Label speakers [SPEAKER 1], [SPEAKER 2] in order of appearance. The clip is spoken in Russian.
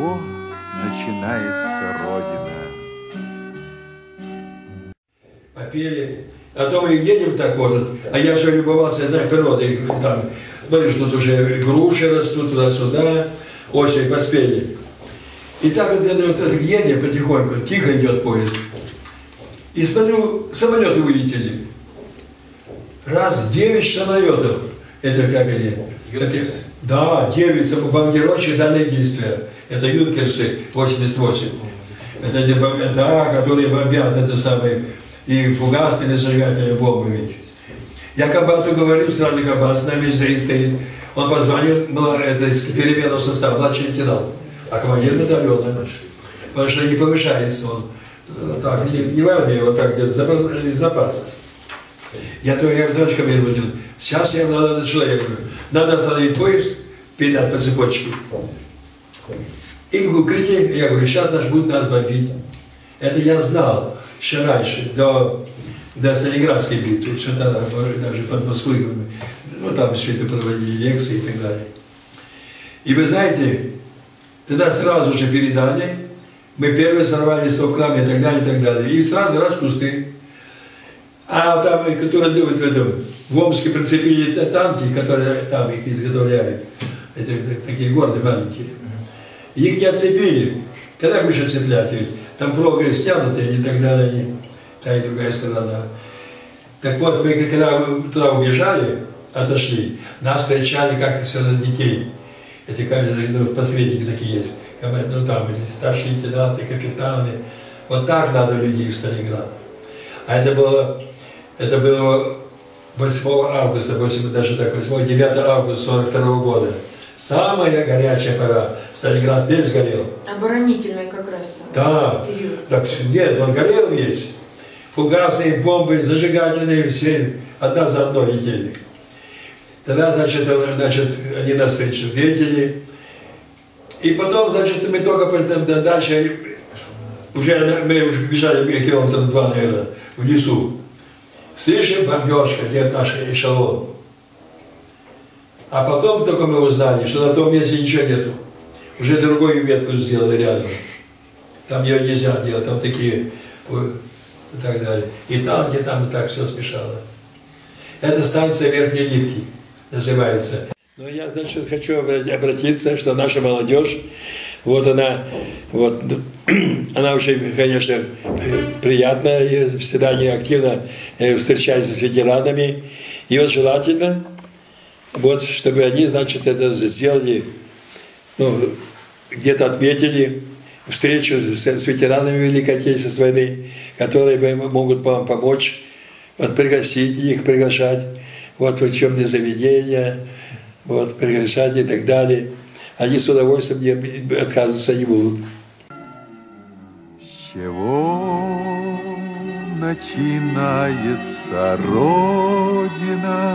[SPEAKER 1] чего начинается Родина. Попели. А то мы едем так вот, а я все любовался одной природой. Там, смотришь, тут уже груши растут туда-сюда, осень поспели. И так вот, я вот это, едем потихоньку, тихо идет поезд. И смотрю, самолеты вылетели. Раз, девять самолетов. Это как они? Да, девять бомбардировщик данные действия. Это Юнкерсы 88. Это, не бом- да, которые бомбят это самые и фугасные, и зажигательные бомбы ведь. Я Кабату говорю, сразу Кабат с нами стоит, стоит. Он позвонил, ну, это из переменного состава, младший лейтенант, а командир батальона. Потому что не повышается он. э, Так, не, не в армии, вот так, где-то запас, из запаса. Я то я дочь ко мне водил. Сейчас я надо человеку. Надо остановить поезд, передать по цепочке. И в укрытии, я говорю, сейчас наш будет нас бомбить. Это я знал еще раньше, до, до Сталинградской битвы, что тогда даже под Москвой, ну там все это проводили лекции и так далее. И вы знаете, тогда сразу же передали, мы первые сорвали с руками и так далее, и так далее. И сразу раз кусты. А там, которые в этом, в Омске прицепили та- танки, которые там их изготовляют, это, такие гордые маленькие. Их не отцепили. Когда будешь отцеплять их? Там проволока стянута, и тогда они, та и другая сторона. Так вот, мы когда туда убежали, отошли, нас встречали как все детей. Эти ну, посредники такие есть. Ну там старшие лейтенанты, капитаны. Вот так надо людей в Сталинград. А это было, это было 8 августа, 8, даже так, 8-9 августа 42 года. Самая горячая пора. Сталинград весь горел.
[SPEAKER 2] Оборонительный как раз там.
[SPEAKER 1] Да.
[SPEAKER 2] Период.
[SPEAKER 1] Так, нет, он горел весь. Фугасные бомбы, зажигательные, все одна за одной летели. Тогда, значит, значит, они нас встретили. И потом, значит, мы только дальше, уже мы уже бежали километра два, наверное, в лесу. Слышим, бомбежка, где наш эшелон. А потом только мы узнали, что на том месте ничего нету. Уже другую ветку сделали рядом. Там ее нельзя делать, там такие и так далее. И там, где там, и так все смешало. Это станция Верхней Липки называется. Но я, значит, хочу обра- обратиться, что наша молодежь, вот она, вот, она очень, конечно, приятная, всегда они активно э, встречаются с ветеранами. И вот желательно, вот, чтобы они, значит, это сделали, ну, где-то отметили встречу с, с ветеранами Великой Отечественной войны, которые могут вам помочь, вот, пригласить их, приглашать вот, в учебные заведения, вот, приглашать и так далее. Они с удовольствием не, отказываться не будут.
[SPEAKER 3] С чего начинается Родина?